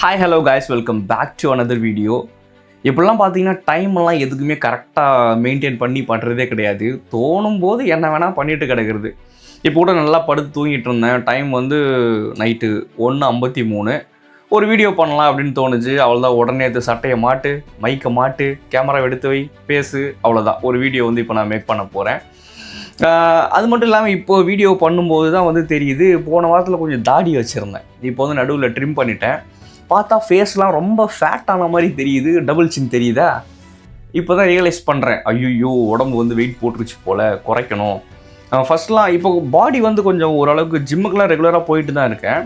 Hi hello guys welcome back to another video இப்படிலாம் பார்த்தீங்கன்னா time எல்லாம் எதுக்குமே கரெக்டாக மெயின்டைன் பண்ணி பண்ணுறதே கிடையாது. தோணும் போது என்ன வேணால் பண்ணிட்டு கிடக்கிறது. இப்போ கூட நல்லா படுத்து தூங்கிட்டு இருந்தேன். டைம் வந்து நைட்டு ஒன்று ஐம்பத்தி மூணு. ஒரு வீடியோ பண்ணலாம் அப்படின்னு தோணுச்சு. அவ்வளோதான் உடனே எடுத்து சட்டையை மாட்டு மைக்கை மாட்டு கேமரா எடுத்து வை பேசு அவ்வளோதான் ஒரு வீடியோ வந்து இப்போ நான் மேக் பண்ண போகிறேன் அது மட்டும் இல்லாமல் இப்போது வீடியோ பண்ணும்போது தான் வந்து தெரியுது. போன வாரத்தில் கொஞ்சம் தாடி வச்சுருந்தேன். இப்போ வந்து நடுவில் ட்ரிம் பண்ணிட்டேன். பார்த்தா ஃபேஸ்லாம் ரொம்ப ஃபேட் ஆன மாதிரி தெரியுது டபுள் சின் தெரியுதா? இப்போ தான் ரியலைஸ் பண்ணுறேன் ஐயோ உடம்பு வந்து வெயிட் போட்டுருச்சு போல் குறைக்கணும். ஃபஸ்ட்லாம் இப்போ பாடி வந்து கொஞ்சம் ஓரளவுக்கு ஜிம்முக்கெலாம் ரெகுலராக போயிட்டு தான் இருக்கேன்.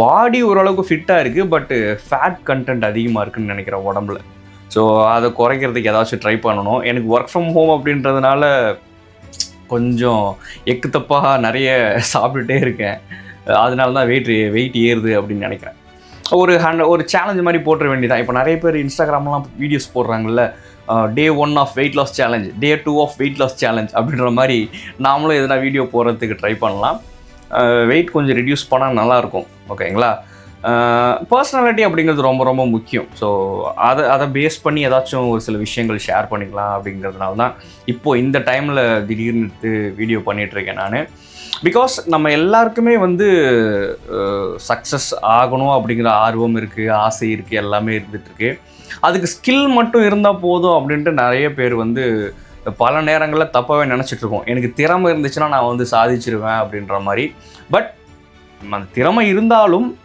பாடி ஓரளவுக்கு ஃபிட்டாக இருக்குது பட்டு ஃபேட் கண்டென்ட் அதிகமாக இருக்குன்னு நினைக்கிறேன் உடம்புல. ஸோ அதை குறைக்கிறதுக்கு ஏதாச்சும் ட்ரை பண்ணணும். எனக்கு ஒர்க் ஃப்ரம் ஹோம் அப்படின்றதுனால கொஞ்சம் எக்கு தப்பாக நிறைய சாப்பிட்டுட்டே இருக்கேன். அதனால தான் வெயிட் வெயிட் ஏறுது அப்படின்னு நினைக்கிறேன். ஒரு ஹண்ட்ரட் ஒரு சேலஞ்ச் மாதிரி போட்டுற வேண்டியதான் இப்போ நிறைய பேர் இன்ஸ்டாகிராம்லாம் videos போடுறாங்கல்ல day one of weight loss challenge day two of weight loss challenge அப்படின்ற மாதிரி நாமளும் எதனா வீடியோ போடுறதுக்கு ட்ரை பண்ணலாம். வெயிட் கொஞ்சம் ரெடியூஸ் பண்ணால் நல்லாயிருக்கும் ஓகேங்களா? பர்சனாலிட்டி அப்படிங்கிறது ரொம்ப ரொம்ப முக்கியம். ஸோ அதை அதை பேஸ் பண்ணி ஏதாச்சும் ஒரு சில விஷயங்கள் ஷேர் பண்ணிக்கலாம் அப்படிங்கிறதுனால தான் இப்போது இந்த டைமில் திடீர்னு வீடியோ பண்ணிகிட்ருக்கேன் நான். பிகாஸ் நம்ம எல்லாருக்குமே வந்து சக்ஸஸ் ஆகணும் அப்படிங்கிற ஆர்வம் இருக்குது ஆசை இருக்குது எல்லாமே இருந்துகிட்ருக்கு அதுக்கு ஸ்கில் மட்டும் இருந்தால் போதும் அப்படின்ட்டு நிறைய பேர் வந்து பல நேரங்களில் தப்பாகவே நினச்சிட்ருக்கோம் எனக்கு திறமை இருந்துச்சுன்னா நான் வந்து சாதிச்சிருவேன் அப்படின்ற மாதிரி. பட் அந்த திறமை இருந்தாலும்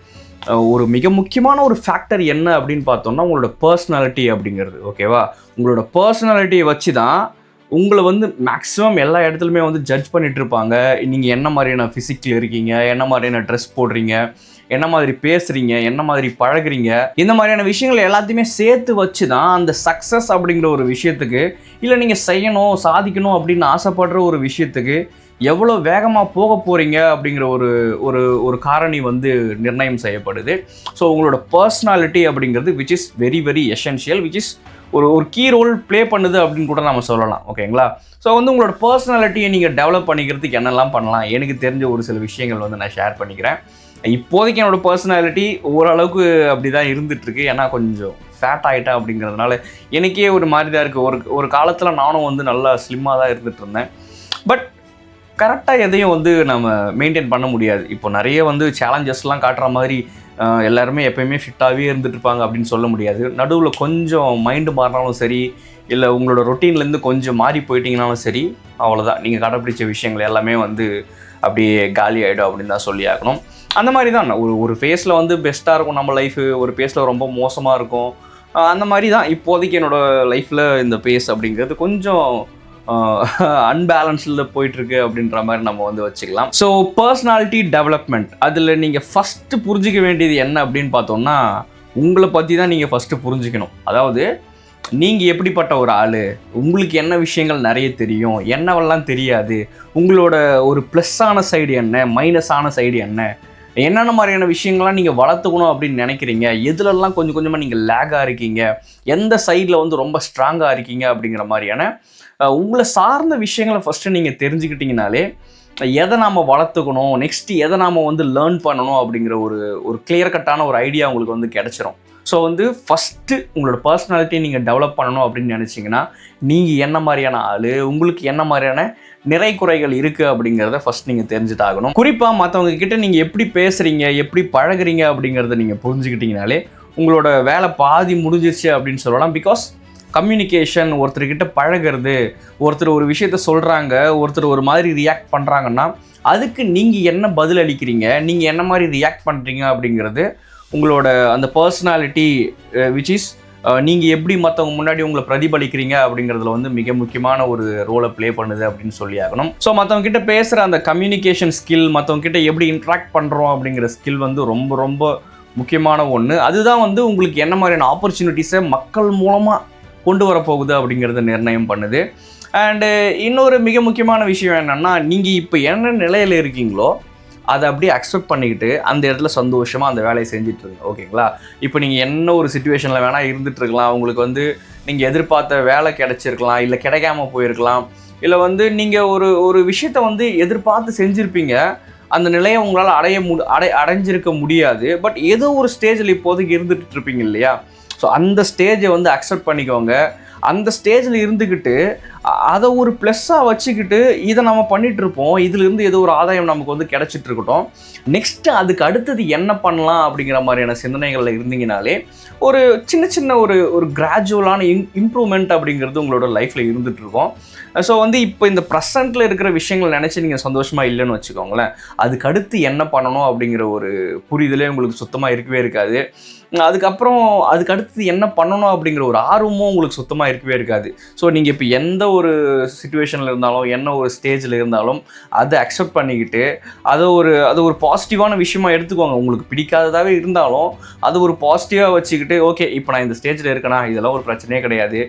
ஒரு மிக முக்கியமான ஒரு ஃபேக்டர் என்ன அப்படின்னு பார்த்தோம்னா உங்களோட பர்சனாலிட்டி அப்படிங்கிறது ஓகேவா உங்களோட பர்சனாலிட்டியை வச்சு தான் உங்களை வந்து மேக்ஸிமம் எல்லா இடத்துலையுமே வந்து ஜட்ஜ் பண்ணிட்டு இருப்பாங்க நீங்கள் என்ன மாதிரியான ஃபிசிக்கில் இருக்கீங்க என்ன மாதிரியான ட்ரெஸ் போடுறீங்க என்ன மாதிரி பேசுகிறீங்க என்ன மாதிரி பழகுறீங்க இந்த மாதிரியான விஷயங்கள் எல்லாத்தையுமே சேர்த்து வச்சு தான் அந்த சக்ஸஸ் அப்படிங்கிற ஒரு விஷயத்துக்கு இல்லை நீங்கள் செய்யணும் சாதிக்கணும் அப்படின்னு ஆசைப்படுற ஒரு விஷயத்துக்கு எவ்வளோ வேகமாக போக போகிறீங்க அப்படிங்கிற ஒரு ஒரு ஒரு காரணி வந்து நிர்ணயம் செய்யப்படுது. ஸோ உங்களோட பர்சனாலிட்டி அப்படிங்கிறது which is very very essential which is ஒரு ஒரு கீ ரோல் ப்ளே பண்ணுது அப்படின்னு கூட நம்ம சொல்லலாம். ஓகேங்களா ஸோ வந்து உங்களோட பர்சனாலிட்டியை நீங்கள் டெவலப் பண்ணிக்கிறதுக்கு என்னெல்லாம் பண்ணலாம்? எனக்கு தெரிஞ்ச ஒரு சில விஷயங்கள் வந்து நான் ஷேர் பண்ணிக்கிறேன். இப்போதைக்கு என்னோட பர்சனாலிட்டி ஓரளவுக்கு அப்படி தான் இருந்துகிட்ருக்கு ஏன்னா கொஞ்சம் ஃபேட் ஆகிட்டேன் அப்படிங்கிறதுனால எனக்கே ஒரு மாதிரி தான் இருக்குது ஒரு ஒரு காலத்தில் நானும் வந்து நல்லா ஸ்லிம்மாக தான் இருந்துட்டு இருந்தேன். பட் கரெக்டாக எதையும் வந்து நம்ம மெயின்டைன் பண்ண முடியாது. இப்போ நிறைய வந்து சேலஞ்சஸ்லாம் காட்டுற மாதிரி எல்லாருமே எப்பயுமே ஃபிட்டாகவே இருந்துட்டு இருப்பாங்க அப்படின்னு சொல்ல முடியாது. நடுவில் கொஞ்சம் மைண்டு மாறினாலும் சரி இல்லை உங்களோட ரொட்டீன்லேருந்து கொஞ்சம் மாறி போயிட்டீங்கனாலும் சரி அவ்வளோதான் நீங்கள் கடைப்பிடிச்ச விஷயங்கள் எல்லாமே வந்து அப்படியே காலி ஆகிடும் அப்படின்னு தான் சொல்லி ஆகணும். அந்த மாதிரி தான். ஒரு ஒரு ஃபேஸில் வந்து பெஸ்ட்டாக இருக்கும் நம்ம லைஃபு ஒரு ஃபேஸில் ரொம்ப மோசமாக இருக்கும். அந்த மாதிரி தான் இப்போதைக்கு என்னோடய லைஃப்பில் இந்த ஃபேஸ் அப்படிங்கிறது. கொஞ்சம் அன்பேலன்ஸில் போயிட்டுருக்கு அப்படின்ற மாதிரி நம்ம வந்து வச்சுக்கலாம். ஸோ பர்சனாலிட்டி டெவலப்மெண்ட் அதில் நீங்கள் ஃபஸ்ட்டு புரிஞ்சிக்க வேண்டியது என்ன அப்படின்னு பார்த்தோம்னா உங்களை பற்றி தான் நீங்கள் ஃபஸ்ட்டு புரிஞ்சுக்கணும். அதாவது நீங்கள் எப்படிப்பட்ட ஒரு ஆள் உங்களுக்கு என்ன விஷயங்கள் நிறைய தெரியும் என்னவெல்லாம் தெரியாது உங்களோட ஒரு ப்ளஸ்ஸான சைடு என்ன மைனஸான சைடு என்ன என்னென்ன மாதிரியான விஷயங்கள்லாம் நீங்கள் வளர்த்துக்கணும் அப்படின்னு நினைக்கிறீங்க? எதுலெல்லாம் கொஞ்சம் கொஞ்சமாக நீங்கள் லேக்காக இருக்கீங்க? எந்த சைடில் வந்து ரொம்ப ஸ்ட்ராங்காக இருக்கீங்க அப்படிங்கிற மாதிரியான உங்களை சார்ந்த விஷயங்களை ஃபஸ்ட்டு நீங்கள் தெரிஞ்சுக்கிட்டீங்கனாலே எதை நாம் வளர்த்துக்கணும் நெக்ஸ்ட்டு எதை நாம் வந்து லேர்ன் பண்ணணும் அப்படிங்கிற ஒரு ஒரு கிளியர் கட்டான ஒரு ஐடியா உங்களுக்கு வந்து கிடச்சிரும். ஸோ வந்து ஃபஸ்ட்டு உங்களோட பர்சனாலிட்டியை நீங்கள் டெவலப் பண்ணணும் அப்படின்னு நினச்சிங்கன்னா நீங்கள் என்ன மாதிரியான ஆள்? உங்களுக்கு என்ன மாதிரியான நிறை குறைகள் இருக்குது அப்படிங்கிறத ஃபஸ்ட் நீங்கள் தெரிஞ்சுட்டாகணும் குறிப்பாக மற்றவங்க கிட்ட நீங்கள் எப்படி பேசுகிறீங்க எப்படி பழகுறீங்க அப்படிங்கிறத நீங்கள் புரிஞ்சுக்கிட்டீங்கனாலே உங்களோட வேலை பாதி முடிஞ்சிருச்சு அப்படின்னு சொல்லலாம். பிகாஸ் கம்யூனிகேஷன் ஒருத்தர்கிட்ட பழகிறது ஒருத்தர் ஒரு விஷயத்த சொல்கிறாங்க ஒருத்தர் ஒரு மாதிரி ரியாக்ட் பண்ணுறாங்கன்னா அதுக்கு நீங்கள் என்ன பதில் அளிக்கிறீங்க நீங்கள் என்ன மாதிரி ரியாக்ட் பண்ணுறீங்க அப்படிங்கிறது உங்களோட அந்த பர்சனாலிட்டி விச் இஸ் நீங்கள் எப்படி மற்றவங்க முன்னாடி உங்களை பிரதிபலிக்கிறீங்க அப்படிங்கிறதுல வந்து மிக முக்கியமான ஒரு ரோலை ப்ளே பண்ணுது அப்படின்னு சொல்லி ஆகணும். ஸோ மற்றவங்க கிட்ட பேசுகிற அந்த கம்யூனிகேஷன் ஸ்கில் மற்றவங்க கிட்ட எப்படி இன்ட்ராக்ட் பண்ணுறோம் அப்படிங்கிற ஸ்கில் வந்து ரொம்ப ரொம்ப முக்கியமான ஒன்று அதுதான் வந்து உங்களுக்கு என்ன மாதிரியான ஆப்பர்ச்சுனிட்டிஸை மக்கள் மூலமாக கொண்டு வரப்போகுது அப்படிங்கிறத நிர்ணயம் பண்ணுது. அண்டு இன்னொரு மிக முக்கியமான விஷயம் என்னென்னா நீங்கள் இப்போ என்ன நிலையில் இருக்கீங்களோ அதை அப்படியே அக்செப்ட் பண்ணிக்கிட்டு அந்த இடத்துல சந்தோஷமாக அந்த வேலையை செஞ்சுட்டு இருங்க. ஓகேங்களா? இப்போ நீங்கள் என்ன ஒரு சுச்சுவேஷனில் வேணால் இருந்துட்டு இருக்கலாம். உங்களுக்கு வந்து நீங்கள் எதிர்பார்த்த வேலை கிடைச்சிருக்கலாம். இல்லை கிடைக்காம போயிருக்கலாம். இல்லை வந்து நீங்கள் ஒரு ஒரு விஷயத்த வந்து எதிர்பார்த்து செஞ்சுருப்பீங்க. அந்த நிலையை உங்களால் அடைய மு அடை அடைஞ்சிருக்க முடியாது. பட் ஏதோ ஒரு ஸ்டேஜில் இப்போதைக்கு இருந்துகிட்டு இருப்பீங்க இல்லையா? ஸோ அந்த ஸ்டேஜை வந்து அக்செப்ட் பண்ணிக்கோங்க. அந்த ஸ்டேஜில் இருந்துக்கிட்டு அதை ஒரு ப்ளஸ்ஸாக வச்சுக்கிட்டு இதை நம்ம பண்ணிகிட்டு இருப்போம் இதுலேருந்து ஏதோ ஒரு ஆதாயம் நமக்கு வந்து கிடைச்சிட்டு இருக்கட்டும் நெக்ஸ்ட்டு அதுக்கு அடுத்தது என்ன பண்ணலாம் அப்படிங்கிற மாதிரியான சிந்தனைகளில் இருந்தீங்கனாலே ஒரு சின்ன சின்ன ஒரு ஒரு கிராஜுவலான இம் இம்ப்ரூவ்மெண்ட் அப்படிங்கிறது உங்களோட லைஃப்பில் இருந்துகிட்ருக்கோம் ஸோ வந்து இப்போ இந்த ப்ரெசண்ட்டில் இருக்கிற விஷயங்கள் நினச்சி நீங்கள் சந்தோஷமாக இல்லைன்னு வச்சுக்கோங்களேன். அதுக்கு அடுத்து என்ன பண்ணணும் அப்படிங்கிற ஒரு புரிதலே உங்களுக்கு சுத்தமாக இருக்கவே இருக்காது. அதுக்கப்புறம் அதுக்கு அடுத்து என்ன பண்ணணும் அப்படிங்கிற ஒரு ஆர்வமும் உங்களுக்கு சுத்தமாக இருக்கவே இருக்காது. ஸோ நீங்கள் இப்போ எந்த ஒரு சுச்சுவேஷனில் இருந்தாலும் என்ன ஒரு ஸ்டேஜில் இருந்தாலும் அதை அக்செப்ட் பண்ணிக்கிட்டு அதை ஒரு அது ஒரு பாசிட்டிவான விஷயமா எடுத்துக்கோங்க. உங்களுக்கு பிடிக்காததாகவே இருந்தாலும் அது ஒரு பாசிட்டிவாக வச்சுக்கிட்டு ஓகே இப்போ நான் இந்த ஸ்டேஜில் இருக்கேனா? இதெல்லாம் ஒரு பிரச்சனையே கிடையாது.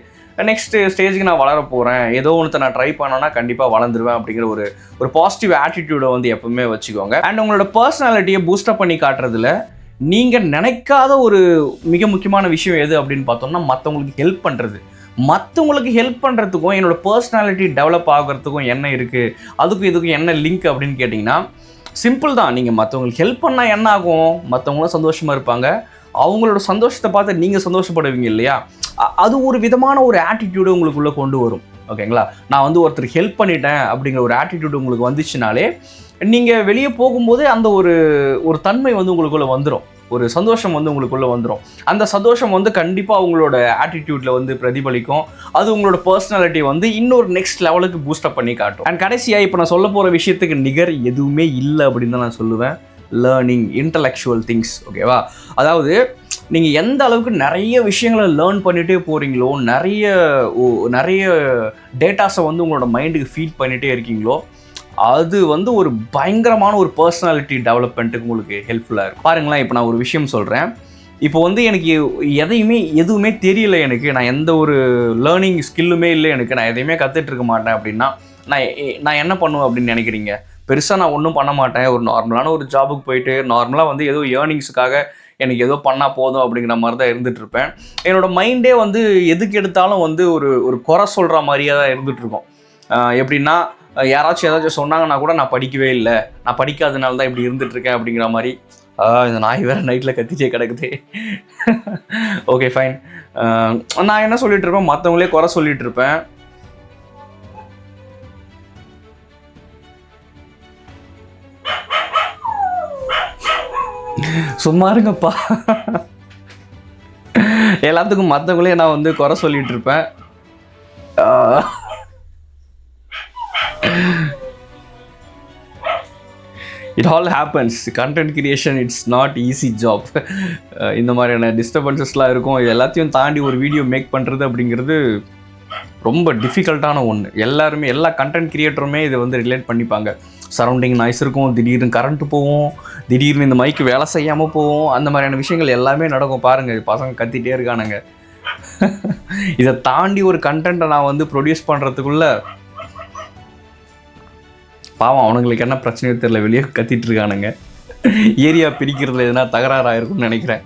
நெக்ஸ்ட் ஸ்டேஜுக்கு நான் வளர போகிறேன் ஏதோ ஒன்றத்தை நான் ட்ரை பண்ணேன்னா கண்டிப்பாக வளர்ந்துருவேன் அப்படிங்கிற ஒரு ஒரு பாசிட்டிவ் ஆட்டிடியூடை வந்து எப்பவுமே வச்சுக்கோங்க. அண்ட் உங்களோட பர்சனாலிட்டியை பூஸ்டப் பண்ணி காட்டுறதுல நீங்கள் நினைக்காத ஒரு மிக முக்கியமான விஷயம் எது அப்படின்னு பார்த்தோம்னா மற்றவங்களுக்கு ஹெல்ப் பண்ணுறது மற்றவங்களுக்கு ஹெல்ப் பண்ணுறதுக்கும் என்னோட பர்சனாலிட்டி டெவலப் ஆகிறதுக்கும் என்ன இருக்குது அதுக்கும் இதுக்கும் என்ன லிங்க் அப்படின்னு கேட்டிங்கன்னா சிம்பிள் தான். நீங்கள் மற்றவங்களுக்கு ஹெல்ப் பண்ணால் என்ன ஆகும்? மற்றவங்களும் சந்தோஷமாக இருப்பாங்க. அவங்களோட சந்தோஷத்தை பார்த்து நீங்கள் சந்தோஷப்படுவீங்க இல்லையா? அது ஒரு விதமான ஒரு ஆட்டிடியூடு உங்களுக்குள்ளே கொண்டு வரும். ஓகேங்களா நான் வந்து ஒருத்தர் ஹெல்ப் பண்ணிட்டேன் அப்படிங்கிற ஒரு ஆட்டிடியூடு உங்களுக்கு வந்துச்சுனாலே நீங்கள் வெளியே போகும்போது அந்த ஒரு ஒரு தன்மை வந்து உங்களுக்குள்ளே வந்துடும் ஒரு சந்தோஷம் வந்து உங்களுக்குள்ளே வந்துடும் அந்த சந்தோஷம் வந்து கண்டிப்பாக உங்களோட ஆட்டிடியூட்டில் வந்து பிரதிபலிக்கும். அது உங்களோட பர்சனாலிட்டி வந்து இன்னொரு நெக்ஸ்ட் லெவலுக்கு பூஸ்டப் பண்ணி காட்டும். அண்ட் கடைசியாக இப்போ நான் சொல்ல போகிற விஷயத்துக்கு நிகர் எதுவுமே இல்லை அப்படின்னு தான் நான் சொல்லுவேன். லேர்னிங் இன்டலெக்சுவல் திங்ஸ் ஓகேவா அதாவது நீங்கள் எந்த அளவுக்கு நிறைய விஷயங்களை லேர்ன் பண்ணிகிட்டே போகிறீங்களோ நிறைய ஓ- நிறைய டேட்டாஸை வந்து உங்களோட மைண்டுக்கு ஃபீட் பண்ணிகிட்டே இருக்கீங்களோ அது வந்து ஒரு பயங்கரமான ஒரு பர்சனாலிட்டி டெவலப்மெண்ட்டுக்கு உங்களுக்கு ஹெல்ப்ஃபுல்லாக இருக்கும். பாருங்களேன் இப்போ நான் ஒரு விஷயம் சொல்கிறேன் இப்போ வந்து எனக்கு எதையுமே எதுவுமே தெரியல எனக்கு. நான் எந்த ஒரு லேர்னிங் ஸ்கில்லுமே இல்லை எனக்கு. நான் எதையுமே கற்றுட்டு இருக்க மாட்டேன் அப்படின்னா நான் நான் என்ன பண்ணுவேன் அப்படின்னு நினைக்கிறீங்க? பெருசாக நான் ஒன்றும் பண்ண மாட்டேன். ஒரு நார்மலான ஒரு ஜாபுக்கு போயிட்டு நார்மலாக வந்து ஏதோ ஏர்னிங்ஸுக்காக எனக்கு ஏதோ பண்ணால் போதும் அப்படிங்கிற மாதிரி தான் இருந்துட்டு இருப்பேன். மைண்டே வந்து எதுக்கு எடுத்தாலும் வந்து ஒரு ஒரு குறை சொல்கிற மாதிரியே தான் இருந்துட்டு எப்படின்னா யாராச்சும் ஏதாச்சும் சொன்னாங்கன்னா கூட நான் படிக்கவே இல்லை. நான் படிக்காதனால தான் இப்படி இருந்துட்டு இருக்கேன் அப்படிங்கிற மாதிரி ஆஹ் இந்த நாய் வேற நைட்டில் கத்திச்சே கிடக்குது. ஓகே ஃபைன் நான் என்ன சொல்லிட்டு இருப்பேன்? மற்றவங்களே குறை சொல்லிட்டு இருப்பேன். சும்மா இருங்கப்பா. எல்லாத்துக்கும் மற்றவங்களே நான் வந்து குறை சொல்லிட்டு இருப்பேன். ஆஹ் it all happens content creation it's not easy job இந்த மாதிரியான டிஸ்டர்பன்சஸ்லாம் இருக்கும். இது எல்லாத்தையும் தாண்டி ஒரு வீடியோ மேக் பண்ணுறது அப்படிங்கிறது ரொம்ப டிஃபிகல்ட்டான ஒன்று எல்லாருமே எல்லா கண்டென்ட் கிரியேட்டருமே இதை வந்து ரிலேட் பண்ணிப்பாங்க. சரௌண்டிங் நாய்ஸ் இருக்கும் திடீர்னு கரண்ட் போகும் திடீர்னு இந்த மைக்கு வேலை செய்யாமல் போவோம் அந்த மாதிரியான விஷயங்கள் எல்லாமே நடக்கும். பாருங்கள் பசங்க கத்திட்டே இருக்கானுங்க. இதை தாண்டி ஒரு கண்டென்ட்டை நான் வந்து ப்ரொடியூஸ் பண்ணுறதுக்குள்ளே பாவம் அவனுங்களுக்கு என்ன பிரச்சனையோ தெரியல வெளியே கத்திட்டு இருக்கானுங்க. ஏரியா பிரிக்கிறதுல எதுனா தகராறாக இருக்கும்னு நினைக்கிறேன்.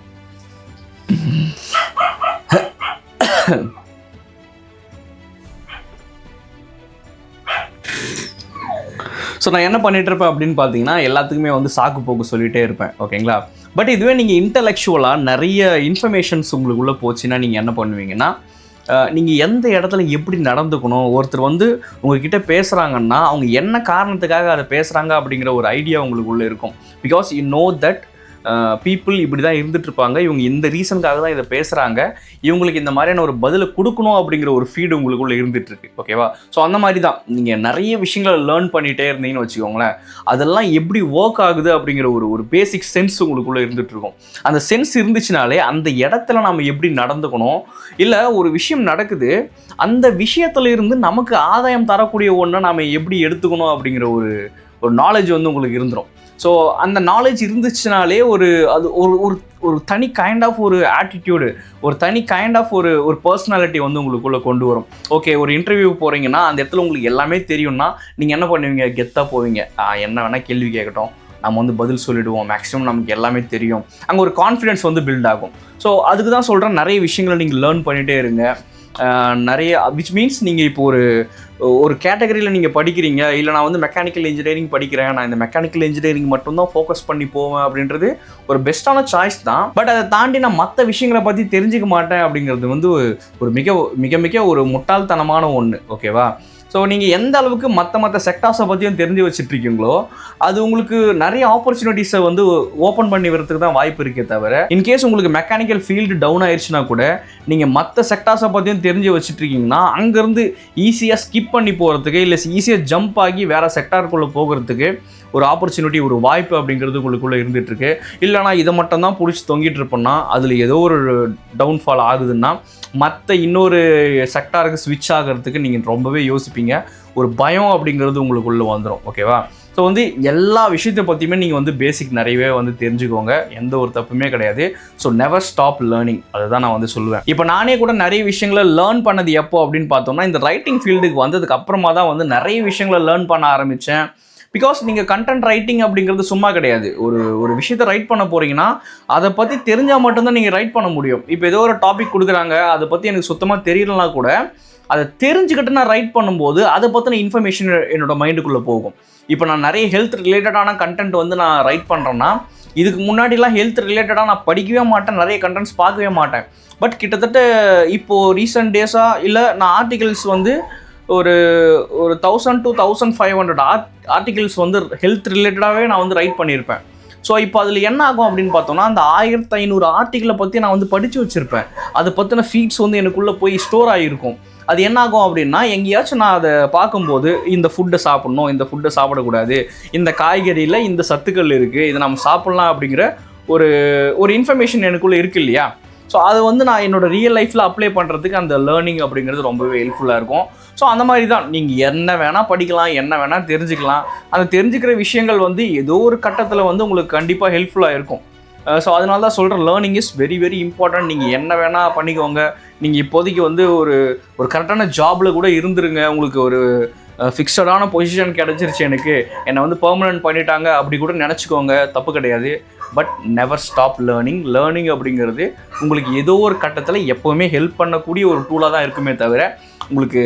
ஸோ நான் என்ன பண்ணிட்டு இருப்பேன் அப்படின்னு பார்த்தீங்கன்னா எல்லாத்துக்குமே வந்து சாக்கு போக்கு சொல்லிட்டே இருப்பேன் ஓகேங்களா பட் இதுவே நீங்கள் இன்டலெக்சுவலாக நிறைய இன்ஃபர்மேஷன்ஸ் உங்களுக்குள்ளே போச்சுன்னா நீங்கள் என்ன பண்ணுவீங்கன்னா நீங்கள் எந்த இடத்துல எப்படி நடந்துக்கணும்? ஒருத்தர் வந்து உங்ககிட்ட பேசுகிறாங்கன்னா அவங்க என்ன காரணத்துக்காக அதை பேசுகிறாங்க அப்படிங்கிற ஒரு ஐடியா உங்களுக்குள்ளே இருக்கும். Because you know that people இப்படி தான் இருந்துட்டு இருப்பாங்க இவங்க இந்த ரீசனுக்காக தான் இதை பேசுகிறாங்க இவங்களுக்கு இந்த மாதிரியான ஒரு பதிலை கொடுக்கணும் அப்படிங்கிற ஒரு ஃபீடு உங்களுக்குள்ளே இருந்துகிட்ருக்கு ஓகேவா ஸோ அந்த மாதிரி தான் நீங்கள் நிறைய விஷயங்களை லேர்ன் பண்ணிகிட்டே இருந்தீங்கன்னு வச்சுக்கோங்களேன். அதெல்லாம் எப்படி ஒர்க் ஆகுது அப்படிங்கிற ஒரு ஒரு பேசிக் சென்ஸ் உங்களுக்குள்ளே இருந்துகிட்ருக்கும் அந்த சென்ஸ் இருந்துச்சுனாலே அந்த இடத்துல நம்ம எப்படி நடந்துக்கணும்? இல்லை ஒரு விஷயம் நடக்குது. அந்த விஷயத்துல இருந்து நமக்கு ஆதாயம் தரக்கூடிய ஒன்றை நாம் எப்படி எடுத்துக்கணும் அப்படிங்கிற ஒரு ஒரு நாலேஜ் வந்து உங்களுக்கு இருந்துரும். ஸோ அந்த நாலேஜ் இருந்துச்சுனாலே ஒரு அது ஒரு ஒரு ஒரு தனி கைண்ட் ஆஃப் ஒரு ஆட்டிடியூடு ஒரு தனி கைண்ட் ஆஃப் ஒரு ஒரு பர்சனாலிட்டி வந்து உங்களுக்குள்ளே கொண்டு வரும். ஓகே ஒரு இன்டர்வியூ போகிறீங்கன்னா அந்த இடத்துல உங்களுக்கு எல்லாமே தெரியும்னா நீங்கள் என்ன பண்ணுவீங்க? கெத்தாக போவீங்க. என்ன வேணால் கேள்வி கேட்கட்டும் நம்ம வந்து பதில் சொல்லிடுவோம். மேக்ஸிமம் நமக்கு எல்லாமே தெரியும். அங்கே ஒரு கான்ஃபிடென்ஸ் வந்து பில்ட் ஆகும். ஸோ அதுக்கு தான் சொல்கிறேன் நிறைய விஷயங்களை நீங்கள் லேர்ன் பண்ணிகிட்டே இருங்க. நிறைய விச் மீன்ஸ் நீங்கள் இப்போ ஒரு ஒரு கேட்டகரியில் நீங்கள் படிக்கிறீங்க இல்லை நான் வந்து மெக்கானிக்கல் இன்ஜினியரிங் படிக்கிறேன் நான் இந்த மெக்கானிக்கல் இன்ஜினியரிங் மட்டும்தான் ஃபோக்கஸ் பண்ணி போவேன் அப்படின்றது ஒரு பெஸ்ட்டான சாய்ஸ் தான். பட் அதை தாண்டி நான் மற்ற விஷயங்களை பற்றி தெரிஞ்சுக்க மாட்டேன் அப்படிங்கிறது வந்து ஒரு மிக மிக மிக ஒரு முட்டாள்தனமான ஒன்று ஓகேவா ஸோ நீங்கள் எந்த அளவுக்கு மற்ற மற்ற செக்டார்ஸை பற்றியும் தெரிஞ்சு வச்சுட்ருக்கீங்களோ அது உங்களுக்கு நிறைய ஆப்பர்ச்சுனிட்டிஸை வந்து ஓப்பன் பண்ணி வரதுக்கு தான் வாய்ப்பு இருக்கே தவிர இன்கேஸ் உங்களுக்கு மெக்கானிக்கல் ஃபீல்டு டவுன் ஆயிடுச்சுன்னா கூட நீங்கள் மற்ற செக்டார்ஸை பற்றியும் தெரிஞ்சு வச்சுட்ருக்கீங்கன்னா அங்கேருந்து ஈஸியாக ஸ்கிப் பண்ணி போகிறதுக்கு இல்லை ஈஸியாக ஜம்ப் ஆகி வேறு செக்டாருக்குள்ளே போகிறதுக்கு ஒரு ஆப்பர்ச்சுனிட்டி ஒரு வாய்ப்பு அப்படிங்கிறது உங்களுக்குள்ளே இருந்துகிட்ருக்கு இல்லைனா இதை மட்டும் தான் பிடிச்சி தொங்கிட்டு இருப்போம்னா அதில் ஏதோ ஒரு டவுன்ஃபால் ஆகுதுன்னா மற்ற இன்னொரு செக்டாருக்கு ஸ்விட்ச் ஆகிறதுக்கு நீங்கள் ரொம்பவே யோசிப்பீங்க. ஒரு பயம் அப்படிங்கிறது உங்களுக்குள்ளே வந்துடும் ஓகேவா ஸோ வந்து எல்லா விஷயத்தை பற்றியுமே நீங்கள் வந்து பேசிக் நிறையவே வந்து தெரிஞ்சுக்கோங்க. எந்த ஒரு தப்புமே கிடையாது. ஸோ நெவர் ஸ்டாப் லேர்னிங் அதுதான் நான் வந்து சொல்லுவேன். இப்போ நானே கூட நிறைய விஷயங்களை லேர்ன் பண்ணது எப்போ அப்படின்னு பார்த்தோம்னா இந்த ரைட்டிங் ஃபீல்டுக்கு வந்ததுக்கு அப்புறமா தான் வந்து நிறைய விஷயங்களை லேர்ன் பண்ண ஆரம்பித்தேன் பிகாஸ் நீங்கள் கண்டென்ட் ரைட்டிங் அப்படிங்கிறது சும்மா கிடையாது. ஒரு ஒரு விஷயத்தை ரைட் பண்ண போகிறீங்கன்னா அதை பற்றி தெரிஞ்சால் மட்டும்தான் நீங்கள் ரைட் பண்ண முடியும். இப்போ ஏதோ ஒரு டாபிக் கொடுக்குறாங்க அதை பற்றி எனக்கு சுத்தமாக தெரியலனா கூட அதை தெரிஞ்சுக்கிட்டு நான் ரைட் பண்ணும்போது அதை பற்றின இன்ஃபர்மேஷன் என்னோட மைண்டுக்குள்ளே போகும். இப்போ நான் நிறைய ஹெல்த் ரிலேட்டடான கண்டென்ட் வந்து நான் ரைட் பண்ணுறேன்னா இதுக்கு முன்னாடிலாம் ஹெல்த் ரிலேட்டடாக நான் படிக்கவே மாட்டேன் நிறைய கண்டென்ட்ஸ் பார்க்கவே மாட்டேன். பட் கிட்டத்தட்ட இப்போது ரீசெண்ட் டேஸாக இல்லை நான் ஆர்டிகல்ஸ் வந்து ஒரு ஒரு thousand two thousand five hundred art articles வந்து ஹெல்த் ரிலேட்டடாகவே நான் வந்து ரைட் பண்ணியிருப்பேன் ஸோ இப்போ அதில் என்ன ஆகும் அப்படின்னு பார்த்தோம்னா அந்த ஆயிரத்தி ஐநூறு ஆர்டிகளை பற்றி நான் வந்து படித்து வச்சுருப்பேன். அதை பற்றின ஃபீட்ஸ் வந்து எனக்குள்ளே போய் ஸ்டோர் ஆகிருக்கும் அது என்ன ஆகும் அப்படின்னா எங்கேயாச்சும் நான் அதை பார்க்கும்போது இந்த ஃபுட்டை சாப்பிட்ணும் இந்த ஃபுட்டை சாப்பிடக்கூடாது இந்த காய்கறியில் இந்த சத்துக்கள் இருக்குது இதை நம்ம சாப்பிட்லாம் அப்படிங்கிற ஒரு ஒரு இன்ஃபர்மேஷன் எனக்குள்ளே இருக்குது இல்லையா? ஸோ அதை வந்து நான் என்னோடய ரியல் லைஃப்பில் அப்ளை பண்ணுறதுக்கு அந்த லேர்னிங் அப்படிங்கிறது ரொம்பவே ஹெல்ப்ஃபுல்லாக இருக்கும். ஸோ அந்த மாதிரி தான் நீங்கள் என்ன வேணால் படிக்கலாம் என்ன வேணால் தெரிஞ்சுக்கலாம். அந்த தெரிஞ்சுக்கிற விஷயங்கள் வந்து ஏதோ ஒரு கட்டத்தில் வந்து உங்களுக்கு கண்டிப்பாக ஹெல்ப்ஃபுல்லாக இருக்கும். ஸோ அதனால தான் சொல்கிறேன் learning is very very important நீங்கள் என்ன வேணால் பண்ணிக்கோங்க. நீங்கள் இப்போதைக்கு வந்து ஒரு ஒரு கரெக்டான ஜாபில் கூட இருந்துருங்க. உங்களுக்கு ஒரு ஃபிக்ஸடான பொசிஷன் கிடச்சிருச்சு எனக்கு. என்னை வந்து பர்மனன்ட் பண்ணிட்டாங்க அப்படி கூட நினச்சிக்கோங்க தப்பு கிடையாது. But never stop learning learning அப்படிங்கிறது உங்களுக்கு ஏதோ ஒரு கட்டத்தில் எப்போவுமே ஹெல்ப் பண்ணக்கூடிய ஒரு டூலாக தான் இருக்குமே தவிர உங்களுக்கு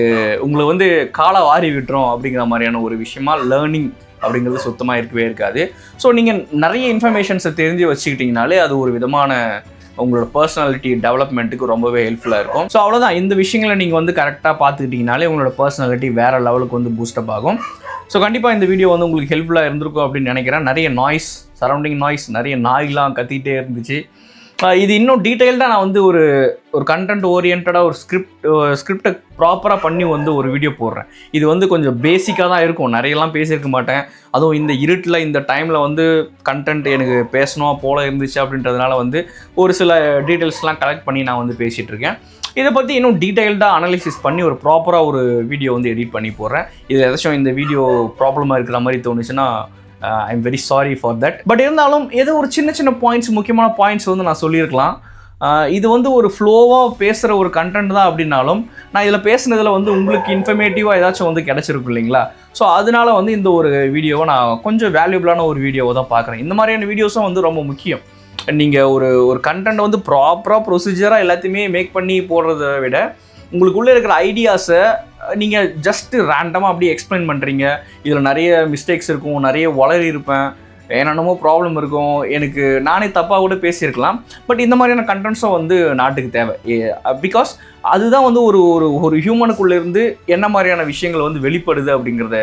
உங்களை வந்து காலை வாரி விட்டுரும் அப்படிங்கிற மாதிரியான ஒரு விஷயமா லேர்னிங் அப்படிங்கிறது சுத்தமாக இருக்கவே இருக்காது. ஸோ நீங்கள் நிறைய இன்ஃபர்மேஷன்ஸை தெரிஞ்சு வச்சுக்கிட்டிங்கனாலே அது ஒரு விதமான உங்களோட பர்சனாலிட்டி டெவலப்மெண்ட்டுக்கு ரொம்பவே ஹெல்ப்ஃபுல்லாக இருக்கும். ஸோ அவ்வளோதான் இந்த விஷயங்களை நீங்கள் வந்து கரெக்டாக பார்த்துக்கிட்டிங்கனாலே உங்களோட பர்சனாலிட்டி வேறு லெவலுக்கு வந்து பூஸ்டப் ஆகும். ஸோ கண்டிப்பாக இந்த வீடியோ வந்து உங்களுக்கு ஹெல்ப்ஃபுல்லாக இருந்திருக்கும் அப்படின்னு நினைக்கிறேன். நிறைய நாய்ஸ் சரௌண்டிங் நாய்ஸ் நிறைய நாய்லாம் கத்திகிட்டே இருந்துச்சு. இது இன்னும் டீட்டெயில்டாக நான் வந்து ஒரு ஒரு கண்டென்ட் ஓரியன்டாக ஒரு ஸ்கிரிப்ட் ஸ்கிரிப்டை ப்ராப்பராக பண்ணி வந்து ஒரு வீடியோ போடுறேன். இது வந்து கொஞ்சம் பேசிக்காக தான் இருக்கும். நிறையெல்லாம் பேசியிருக்க மாட்டேன். அதுவும் இந்த இருட்டில் இந்த டைமில் வந்து கண்டென்ட் எனக்கு பேசணும் போல இருந்துச்சு அப்படின்றதுனால வந்து ஒரு சில டீட்டெயில்ஸ்லாம் கலெக்ட் பண்ணி நான் வந்து பேசிகிட்டு இருக்கேன் இதை பற்றி இன்னும் டீட்டெயில்டாக அனாலிசிஸ் பண்ணி ஒரு ப்ராப்பராக ஒரு வீடியோ வந்து எடிட் பண்ணி போடுறேன். இது ஏதாச்சும் இந்த வீடியோ ப்ராப்ளமாக இருக்கிற மாதிரி தோணுச்சுன்னா I am very sorry for that but இருந்தாலும் ஏதோ ஒரு சின்ன சின்ன பாயிண்ட்ஸ் முக்கியமான பாயிண்ட்ஸ் வந்து நான் சொல்லியிருக்கலாம். Uh, இது வந்து ஒரு ஃப்ளோவாக பேசுகிற ஒரு கண்டென்ட் தான் அப்படின்னாலும் நான் இதில் பேசுனதில் வந்து உங்களுக்கு இன்ஃபர்மேட்டிவாக ஏதாச்சும் வந்து கிடச்சிருக்கும் இல்லைங்களா? ஸோ அதனால வந்து இந்த ஒரு வீடியோவை நான் கொஞ்சம் வேல்யூபிளான ஒரு வீடியோவை தான் பார்க்குறேன். இந்த மாதிரியான வீடியோஸும் வந்து ரொம்ப முக்கியம். நீங்கள் ஒரு ஒரு கண்டென்ட் வந்து ப்ராப்பராக ப்ரொசீஜராக எல்லாத்தையுமே மேக் பண்ணி போடுறத விட உங்களுக்குள்ளே இருக்கிற ஐடியாஸை நீங்கள் ஜஸ்ட்டு ரேண்டமாக அப்படியே எக்ஸ்பிளைன் பண்ணுறீங்க இதில் நிறைய மிஸ்டேக்ஸ் இருக்கும் நிறைய வளரி இருப்பேன். என்னென்னமோ ப்ராப்ளம் இருக்கும். எனக்கு நானே தப்பாக கூட பேசியிருக்கலாம். பட் இந்த மாதிரியான கண்டென்ட்ஸும் வந்து நாட்டுக்கு தேவை. பிகாஸ் அதுதான் வந்து ஒரு ஒரு ஒரு ஹியூமனுக்குள்ளேருந்து என்ன மாதிரியான விஷயங்கள் வந்து வெளிப்படுது அப்படிங்கிறத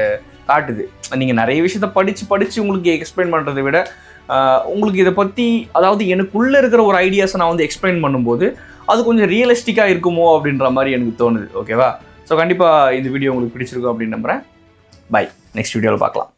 காட்டுது. நீங்கள் நிறைய விஷயத்த படித்து படித்து உங்களுக்கு எக்ஸ்பிளைன் பண்ணுறதை விட உங்களுக்கு இதை பற்றி அதாவது எனக்குள்ளே இருக்கிற ஒரு ஐடியாஸை நான் வந்து எக்ஸ்பிளைன் பண்ணும்போது அது கொஞ்சம் ரியலிஸ்டிக்காக இருக்குமோ அப்படின்ற மாதிரி எனக்கு தோணுது. ஓகேவா ஸோ கண்டிப்பாக இந்த வீடியோ உங்களுக்கு பிடிச்சிருக்கும் அப்படின்னு நம்புகிறேன் பை நெக்ஸ்ட் வீடியோவில் பார்க்கலாம்.